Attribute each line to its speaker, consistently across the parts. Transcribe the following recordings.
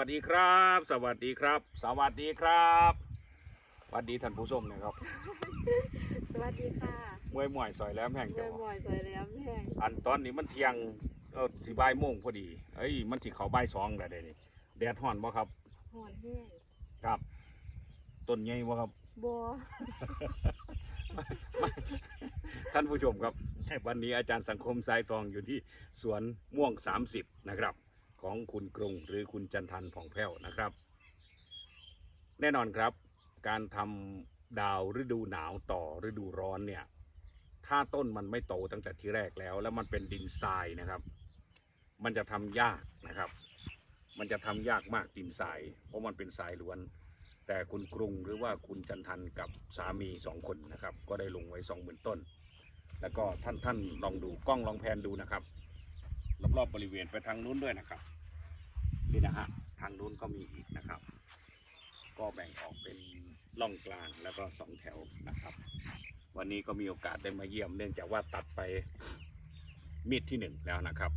Speaker 1: สวัสดีครับ สวัสดีครับ สวัสดีครับสวัสดีท่านผู้ชมนะครับ
Speaker 2: สวัสดีค่ะ
Speaker 1: มวยมวยซอยแหล้วแห่ง
Speaker 2: เมื่
Speaker 1: เจ้า
Speaker 2: อบ่อยสวยแล้วแห้ง
Speaker 1: อันตอนนี้มันเที่ยงเออสิบ่ายโมงพอดีเอ้ยมันสิเข้าบ่ายสองแล้วเดี๋ยวนี้แดดฮ้อนบ่ครับ
Speaker 2: หอนแห้ง
Speaker 1: ครับต้นใหญ่บ่ครับ
Speaker 2: บัว
Speaker 1: ท่านผู้ชมครับ วันนี้อาจารย์สังคมสายทองอยู่ที่สวนม่วง 30 นะครับ ของคุณกรุงหรือคุณจันทันผ่องแผ้วนะครับ แน่นอนครับ การทำดาวฤดูหนาวต่อฤดูร้อนเนี่ยถ้าต้นมันไม่โตตั้งแต่ที่แรกแล้ว แล้วมันเป็นดินทรายนะครับ มันจะทำยากนะครับ มันจะทำยากมากดินทราย เพราะมันเป็นทรายล้วน แต่คุณกรุงหรือว่าคุณจันทันกับสามีสองคนนะครับ ก็ได้ลงไว้สองหมื่นต้น แล้วก็ท่านท่านลองดูกล้องลองแพนดูนะครับ รอบๆบริเวณไปทางนู้นด้วยนะครับนี่นะฮะทางนู้นก็มีอีกนะครับ ก็แบ่งออกเป็นล่องกลางแล้วก็สองแถวนะครับ วันนี้ก็มีโอกาสได้มาเยี่ยมเนื่องจากว่าตัดไปมีดที่หนึ่งแล้วนะครับ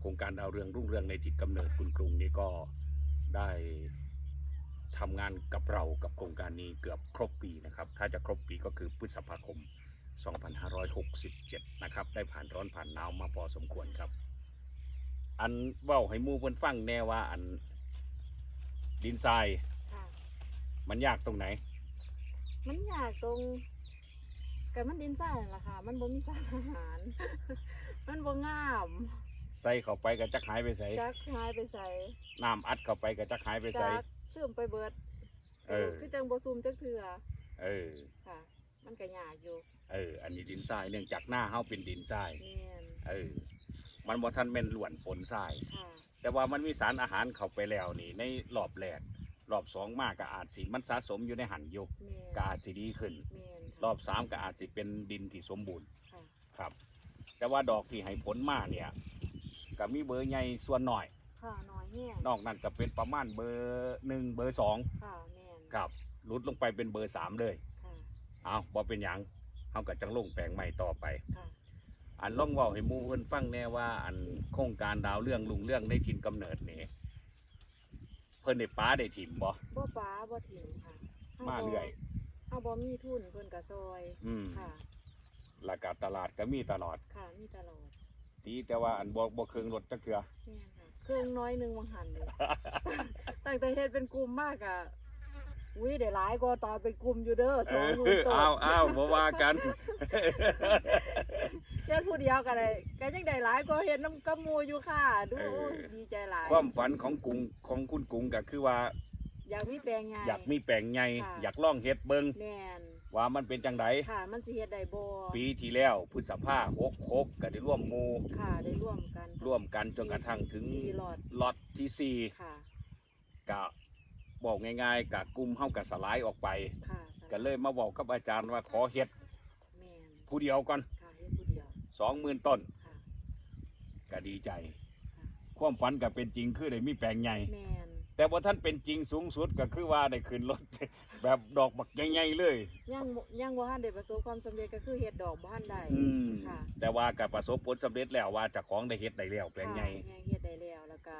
Speaker 1: โครงการดาวเรืองรุ่งเรืองในจิตกำเนิดคุณกรุงนี้ก็ได้ทำงานกับเรากับโครงการนี้เกือบครบปีนะครับ ถ้าจะครบปีก็คือพฤษภาคม 2567 นะครับ ได้ผ่านร้อนผ่านหนาวมาพอสมควรครับ อันเว้าให้หมู่เพิ่นฟังแน่ว่า อันดินทราย
Speaker 2: ค่ะ
Speaker 1: มันยากตรงไหน
Speaker 2: มันอยากตรงกับมันดินทรายนั่นล่ะค่ะ มันบ่มีสารอาหาร มันบ่งาม
Speaker 1: ใส่เข้าไปก็จะหายไปใส่
Speaker 2: จักหายไปใส่
Speaker 1: น้ำอัดเข้าไปก็จะหายไปใส่
Speaker 2: จักซึมไปเบิด
Speaker 1: เออ
Speaker 2: คือจังบ่ซุ่มจักเทื่อ
Speaker 1: เออ
Speaker 2: ค่ะ มันก็ยากอยู่
Speaker 1: เออ อันนี้ดินทรายเนื่องจากหน้าเฮาเป็นดินทราย
Speaker 2: แม่น
Speaker 1: เออ มันบ่ทันแม่นล้วนปนทราย
Speaker 2: ค่ะ
Speaker 1: แต่ว่ามันมีสารอาหารเข้าไปแล้วนี่ ในรอบแรกรอบสองมากก็อาจสิมันสะสมอยู่ในหันอยู่
Speaker 2: แม่น
Speaker 1: ก็อาจสิดีขึ้น
Speaker 2: แม่นค่ะ
Speaker 1: รอบสามก็อาจสิเป็นดินที่สมบูรณ์
Speaker 2: ค่ะ
Speaker 1: ครับ แต่ว่าดอกที่ให้ผลมากเนี่ยก็มีเบอร์ใหญ่ส่วนหน่อย
Speaker 2: ค่ะน้อยแห้ง
Speaker 1: นอกนั้นก็เป็นประมาณเบอร์หนึ่งเบอร์สอง
Speaker 2: ค่ะแม่น
Speaker 1: ครับลุดลงไปเป็นเบอร์สามเลย
Speaker 2: ค่ะ
Speaker 1: เอาบอเป็นหยังเขาก็จังลงแปลงใหม่ต่อไป
Speaker 2: ค่ะ
Speaker 1: อันล่องเว่าให้หมูเพิ่นฟังแน่ว่า อันโครงการดาวเรื่องลุงเรื่องในถิ่นกำเนิดนี่เพิ่นได้ป้าได้ถิ่มบ่
Speaker 2: บ่ป้าบ่ถิ่มค่ะเฮ
Speaker 1: มาเรื่อย
Speaker 2: เฮาบ่มีทุนเพิ่นก็ซอย
Speaker 1: อืม
Speaker 2: ค่ะ
Speaker 1: ราคาตลาดก็มีตลอด
Speaker 2: ค่ะมีตลอด
Speaker 1: ตีแต่ว่าอันบ่บ่เครื่องรถจักเทื่อ
Speaker 2: แม่นค่ะ เครื่องน้อยหนึงวังหันเลย ตั้งแต่เฮ็ดเป็นกลุ่มมากอะ อุ้ยได้หลายกว่าตอนเป็นกลุ่มอยู่เด้อ
Speaker 1: เอ
Speaker 2: สอง
Speaker 1: อ
Speaker 2: หมื่นตัว
Speaker 1: อ้าวอ้าวบ่ว่ากัน
Speaker 2: เฮ็ดผู้เดียวก็ได้ก็ยังได้หลายกว่าเฮ็ดน้ำกับหมู่อยู่ค่ะ ดู
Speaker 1: เออ
Speaker 2: โอ้ยดีใจหลาย
Speaker 1: ความฝันของกรุงของคุณกรุงก็คือว่า
Speaker 2: อยากมีแปลงไง
Speaker 1: อยากมีแปลงใหญ่
Speaker 2: ค่ะ
Speaker 1: อยากลองเฮ็ดเบิ่ง
Speaker 2: แม่น
Speaker 1: ว่ามันเป็นจังได
Speaker 2: ค่ะ มันสิเฮ็ดได้บ่
Speaker 1: ปีที่แล้วพฤษภาหกหกก็ได้ร่วมหมู่
Speaker 2: ค่ะได้ร่วมกัน
Speaker 1: ร่วมกันจนกระทั่งถึง
Speaker 2: สี่หลอด
Speaker 1: ล็อตที่สี่
Speaker 2: ค่ะ
Speaker 1: กะ บอกง่ายๆกะกลุ่มเฮากับสลายออกไป
Speaker 2: ค่ะ
Speaker 1: ก็เลยมาบอกกับอาจารย์ว่าขอเฮ็ด
Speaker 2: แม่น
Speaker 1: ผู้เดียวก่อน
Speaker 2: ค่ะเฮ็ดผู้เดียว
Speaker 1: สองหมื่นต้น
Speaker 2: ค่ะ
Speaker 1: ก็ดีใจ
Speaker 2: ค่ะ
Speaker 1: ความฝันก็เป็นจริงคือได้มีแปลงใหญ่
Speaker 2: แม่น
Speaker 1: แต่ว่าท่านเป็นจริงสูงสุดก็คือว่าได้ขึ้นรถ แบบดอกบักใหญ่ๆเลย
Speaker 2: ยังบ่ยังบ่ทันได้ประสบความสำเร็จก็คือเฮ็ดดอกบ่ทันได้
Speaker 1: อืม
Speaker 2: ค่ะ
Speaker 1: แต่ว่าก็ประสบผลสำเร็จแล้วว่าเจะของได้เฮ็ดได้แล้วแปลงใหญ่
Speaker 2: ค่ะยังเฮ็ดได้แล้วแล้วก็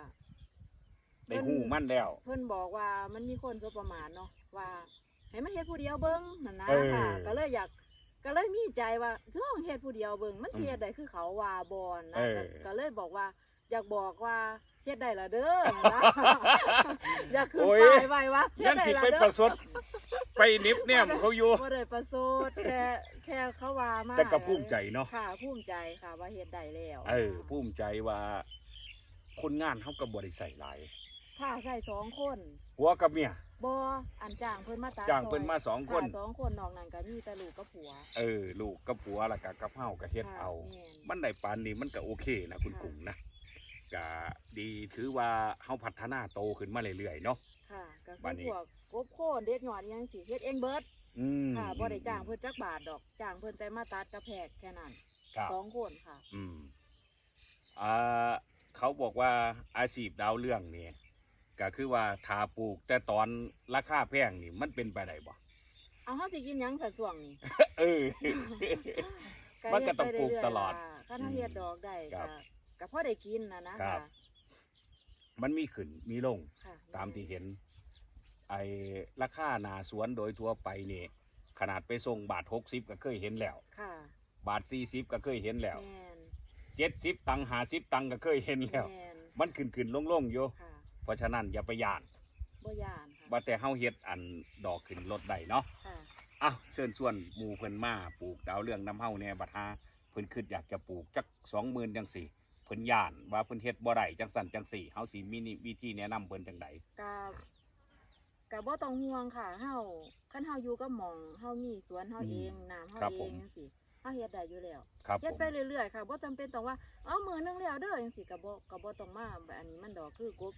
Speaker 1: ได้หู้มั่นแล้ว
Speaker 2: เพิ่นบอกว่ามันมีคนสบประมาทเนาะว่าให้มันเฮ็ดผู้เดียวเบิ่งนั่นนะ
Speaker 1: เออ
Speaker 2: ค่ะ ก็เลยอยากก็เลยมีใจว่าลองเฮ็ดผู้เดียวเบิ่งมันสิเฮ็ดได้คือเขาว่าบ่นะ
Speaker 1: เออ
Speaker 2: ก็ก็เลยบอกว่า อยากบอกว่าเฮ็ดได้ละเด้อนะอยากขึ้น
Speaker 1: โอ้ย
Speaker 2: ป้ายไว้ว่าเฮ็
Speaker 1: ยั
Speaker 2: ด
Speaker 1: ง
Speaker 2: ได้
Speaker 1: สิ
Speaker 2: ละ
Speaker 1: ไป
Speaker 2: เด้
Speaker 1: ป
Speaker 2: อ
Speaker 1: ระสดไปนิบเนี่ยเขาอยู่
Speaker 2: บ่ได้ประสดแค่แค่เขาว่ามา
Speaker 1: แต่ก็ภูมิใจเนาะ
Speaker 2: ค่ะภูมิใจค่ะว่าเฮ็ดได้แล้ว
Speaker 1: เออภูมิใจว่า คนงานเขาก็บริใส่หลาย
Speaker 2: ค่ะใส่สองคน
Speaker 1: หัวกับเมีย
Speaker 2: บ่อันจ้างเพิ่นมาตัด
Speaker 1: จ้าง
Speaker 2: ซอย
Speaker 1: เพิ่นมาสองคน
Speaker 2: ค่ะสองคนนอกนั้นก็มีแต่ลูกกับผัว
Speaker 1: เออ ลูกกับผัวแล้วก็กับเฮาก็เฮ็ด
Speaker 2: ค่ะ
Speaker 1: เอา
Speaker 2: แม่น
Speaker 1: มันได้ปานนี้มันก็โอเคนะคุณ
Speaker 2: ค่ะ
Speaker 1: กุ้งนะก็ดีถือว่าเฮาพัฒนาโตขึ้นมาเรื่อยๆเนาะ
Speaker 2: ค่ะก็
Speaker 1: บั
Speaker 2: คื
Speaker 1: ด
Speaker 2: อ
Speaker 1: นี้
Speaker 2: พวกกบโค่นเด็ดหยอดอิหยังสิเฮ็ดเองเบิด
Speaker 1: อืม
Speaker 2: ค่ะบ่ได้จ้างเพิ่นจักบาทดอกจ้างเพิ่นแต่มาตัดกระแพกแค่นั้น
Speaker 1: ครับ
Speaker 2: สองคนค่ะ
Speaker 1: อืมอ่าเขาบอกว่าอาชีพดาวเรื่องนี่ ก็คือว่าทาปลูกแต่ตอนราคาแพงนี่มันเป็นไปได้บ่
Speaker 2: เอาเฮาสิกินหยังสันส่วงนี่
Speaker 1: เออ มันก็ต้อง
Speaker 2: เฮ็
Speaker 1: ปลู
Speaker 2: ไป
Speaker 1: ก
Speaker 2: เรื่ยๆ
Speaker 1: ตลอด
Speaker 2: ล่ะคันเฮาเฮ็ดดอกได้
Speaker 1: ครั
Speaker 2: ก็
Speaker 1: บ
Speaker 2: ก็พอได้กินนะนะครับค่ะ
Speaker 1: มันมีขึ้นมีลง
Speaker 2: ค่ะ
Speaker 1: ตามที่เห็น ไอ้ราคาหนาสวนโดยทั่วไปนี่ขนาดไปส่งบาทหกสิบก็เคยเห็นแล้ว
Speaker 2: ค่ะ
Speaker 1: บาทสี่สิบก็เคยเห็นแล้ว
Speaker 2: แมน
Speaker 1: เจ็ดสิบตังหาสิบตังก็เคยเห็นแล้ว
Speaker 2: แมน
Speaker 1: มันขึ้นขึ้นลงลงอยู่
Speaker 2: ค่ะ
Speaker 1: เพราะฉะนั้นอย่าไปยาน
Speaker 2: บ่ยานค่ะ
Speaker 1: ว่าแต่เฮาเฮ็ดอันดอกขึ้นรถได้เนาะ
Speaker 2: ค่ะ
Speaker 1: อะเชิญชวนหมู่เพิ่นมาปลูกดาวเรืองน้ำเฮาแหน่บัดหาเพิ่นคิดอยากจะปลูกจัก20,000จังสี่เพิ่นย่านว่าเพิ่นเฮ็ดบ่ได้จังสั่นจังสี่เฮาสิมีนิวิธีแนะนำเพิ่นจังได
Speaker 2: กะกะบ่ต้องห่วงค่ะเฮาคันเฮาอยู่กับหม่องเฮามีสวนเฮาเองน้ำเฮาเองจังซี่เฮาเฮ็ดได้อยู่แล้ว
Speaker 1: ครับ
Speaker 2: เฮ็ด
Speaker 1: ผม
Speaker 2: ไปเรื่อยๆค่ะบ่จำเป็นต้องว่า เอามือนึงแล้วเด้อจังซี่ก็บ่ก็บ่ต้องมาแบบอันนี้มันดอกคือกบ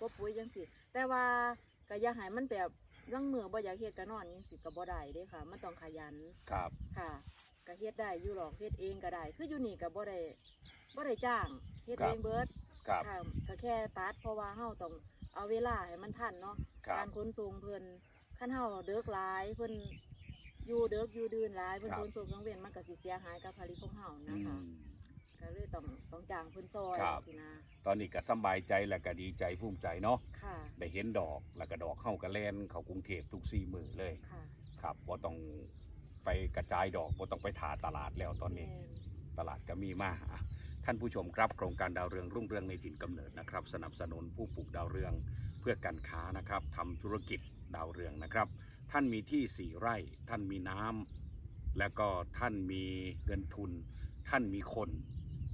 Speaker 2: กบปุ๋ยจังซี่แต่ว่าก็อย่าให้มันแบบลังมือบ่อยากเฮ็ดก็นอนจังซี่ก็บ่ได้เด้ค่ะ มันต้องขยัน
Speaker 1: ครับ
Speaker 2: ค่ะก็เฮ็ดได้อยู่หรอกเฮ็ดเองก็ได้ คืออยู่นี่ก็บ่ได้บ่ได้จ้างเฮ็ด
Speaker 1: ครับ
Speaker 2: เองเบิด
Speaker 1: ครับ
Speaker 2: ค่ะก็แค่ตัดเพราะว่าเฮาต้องเอาเวลาให้มันทันเนาะ
Speaker 1: ครั
Speaker 2: กา
Speaker 1: บ
Speaker 2: รขนส่งเพิ่นคันเฮาเดึกหลายเพิ่นอยู่เดึกอยู่ดื่นหลายเพิ่น
Speaker 1: ครับ
Speaker 2: ขนส่งกลางเว้นมันก็สิเสียหายกับผลิตของเฮา
Speaker 1: อื
Speaker 2: นะคะ
Speaker 1: ม
Speaker 2: ก็เลยต้องต้องจ้างเพิ่นซอย
Speaker 1: ครับ
Speaker 2: สินะ
Speaker 1: ตอนนี้ก็สำบายใจและก็ดีใจภูมิใจเนาะ
Speaker 2: ค่ะ
Speaker 1: ได้เห็นดอกแล้วก็ดอกเข้ากระแลนเข้ากรุงเทพทุกสี่มือเลย
Speaker 2: ค่ะ
Speaker 1: ครับบ่ต้องไปกระจายดอกบ่ต้องไปถาตลาดแล้วตอนนี้
Speaker 2: แม่น
Speaker 1: ตลาดก็มีมากอะท่านผู้ชมครับโครงการดาวเรืองรุ่งเรืองในถิ่นกำเนิดนะครับ สนับสนุนผู้ปลูกดาวเรืองเพื่อการค้านะครับทำธุรกิจดาวเรืองนะครับ ท่านมีที่สี่ไร่ ท่านมีน้ำแล้วก็ท่านมีเงินทุน ท่านมีคน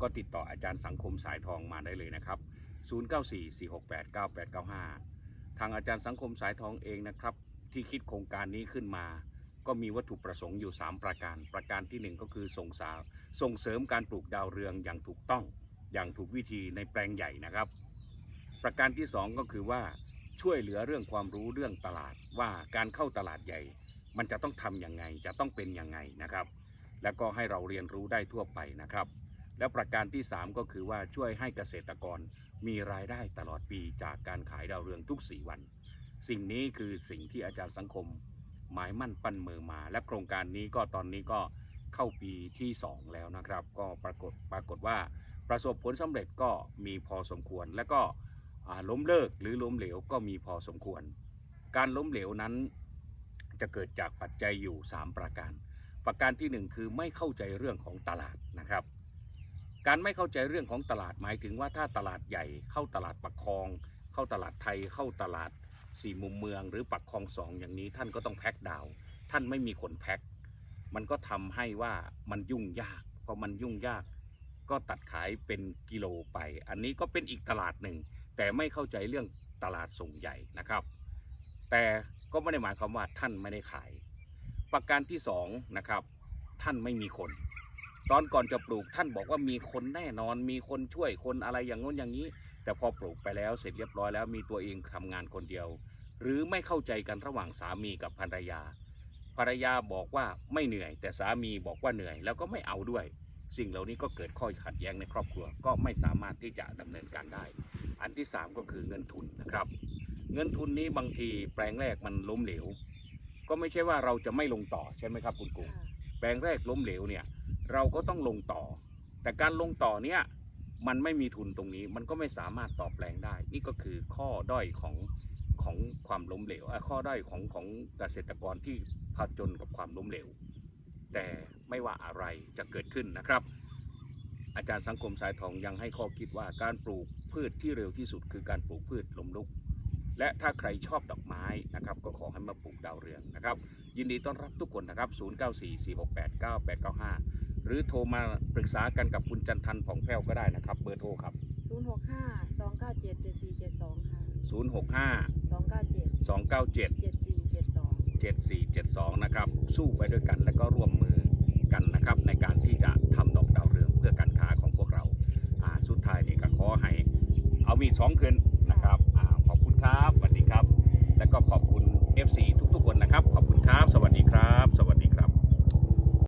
Speaker 1: ก็ติดต่ออาจารย์สังคมสายทองมาได้เลยนะครับ 0944689895 ทางอาจารย์สังคมสายทองเองนะครับ ที่คิดโครงการนี้ขึ้นมา ก็มีวัตถุประสงค์อยู่ 3 ประการ ประการที่ 1 ก็คือส่งสาวส่งเสริมการปลูกดาวเรืองอย่างถูกต้อง อย่างถูกวิธีในแปลงใหญ่นะครับ ประการที่ 2 ก็คือว่าช่วยเหลือเรื่องความรู้เรื่องตลาดว่าการเข้าตลาดใหญ่ มันจะต้องทำยังไงจะต้องเป็นยังไงนะครับ แล้วก็ให้เราเรียนรู้ได้ทั่วไปนะครับ แล้วประการที่ 3 ก็คือว่าช่วยให้เกษตรกรมีรายได้ตลอดปีจากการขายดาวเรืองทุก 4 วัน สิ่งนี้คือสิ่งที่อาจารย์สังคม หมายมั่นปั้นมือมา และโครงการนี้ก็ตอนนี้ก็เข้าปีที่ 2 แล้วนะครับ ก็ปรากฏปรากฏว่าประสบผลสำเร็จก็มีพอสมควร และก็ล้มเลิกหรือล้มเหลวก็มีพอสมควร การล้มเหลวนั้นจะเกิดจากปัจจัยอยู่ 3 ประการ ประการที่ 1 คือไม่เข้าใจเรื่องของตลาดนะครับ การไม่เข้าใจเรื่องของตลาดหมายถึงว่าถ้าตลาดใหญ่เข้าตลาดปักคลอง เข้าตลาดไทยเข้าตลาดสี่มุมเมือง หรือปักคลองสองอย่างนี้ท่านก็ต้องแพ็คดาวน์ท่านไม่มีคนแพ็คมันก็ทำให้ว่ามันยุ่งยากพอมันยุ่งยากก็ตัดขายเป็นกิโลไป อันนี้ก็เป็นอีกตลาดหนึ่ง แต่ไม่เข้าใจเรื่องตลาดส่งใหญ่นะครับ แต่ก็ไม่ได้หมายความว่าท่านไม่ได้ขาย ประการที่สองนะครับท่านไม่มีคน ตอนก่อนจะปลูกท่านบอกว่ามีคนแน่นอนมีคนช่วยคนอะไรอย่างโน้นอย่างนี้ แต่พอปลูกไปแล้วเสร็จเรียบร้อยแล้วมีตัวเองทำงานคนเดียว หรือไม่เข้าใจกันระหว่างสามีกับภรรยา ภรรยาบอกว่าไม่เหนื่อย แต่สามีบอกว่าเหนื่อยแล้วก็ไม่เอาด้วย สิ่งเหล่านี้ก็เกิดข้อขัดแย้งในครอบครัวก็ไม่สามารถที่จะดำเนินการได้ อันที่สามก็คือเงินทุนนะครับ เงินทุนนี้บางทีแปลงแรกมันล้มเหลว ก็ไม่ใช่ว่าเราจะไม่ลงต่อใช่ไหมครับคุณกุ้ง
Speaker 2: ค่ะ
Speaker 1: แปลงแรกล้มเหลวเนี่ย เราก็ต้องลงต่อ แต่การลงต่อเนี่ยมันไม่มีทุนตรงนี้ มันก็ไม่สามารถต่อแปลงได้ นี่ก็คือข้อด้อยของของความล้มเหลวข้อด้อยของของเกษตรกรที่ผจญกับความล้มเหลว แต่ไม่ว่าอะไรจะเกิดขึ้นนะครับ อาจารย์สังคมสายทองยังให้ข้อคิดว่าการปลูกพืชที่เร็วที่สุดคือการปลูกพืชลมลุก และถ้าใครชอบดอกไม้นะครับ ก็ขอให้มาปลูกดาวเรืองนะครับ ยินดีต้อนรับทุกคนนะครับ 0944689895 หรือโทรมาปรึกษากันกับคุณจันทันผ่องแผ้วก็ได้นะครับ เบอร์โทรครับ
Speaker 2: 065 297 7472 ค่ะ
Speaker 1: 065
Speaker 2: 297
Speaker 1: 297
Speaker 2: 7472
Speaker 1: 7472 นะครับ สู้ไปด้วยกันและก็ร่วมมือกันนะครับ ในการที่จะทำดอกดาวเรืองเพื่อการค้าของพวกเราอ่าสุดท้ายนี่ก็ขอให้ เอามีดสองคืนนะครับอ่าขอบคุณครับสวัสดีครับ และก็ขอบคุณ FC ทุกๆคนนะครับ ขอบคุณครับ สวัสดีครับ สวัสดี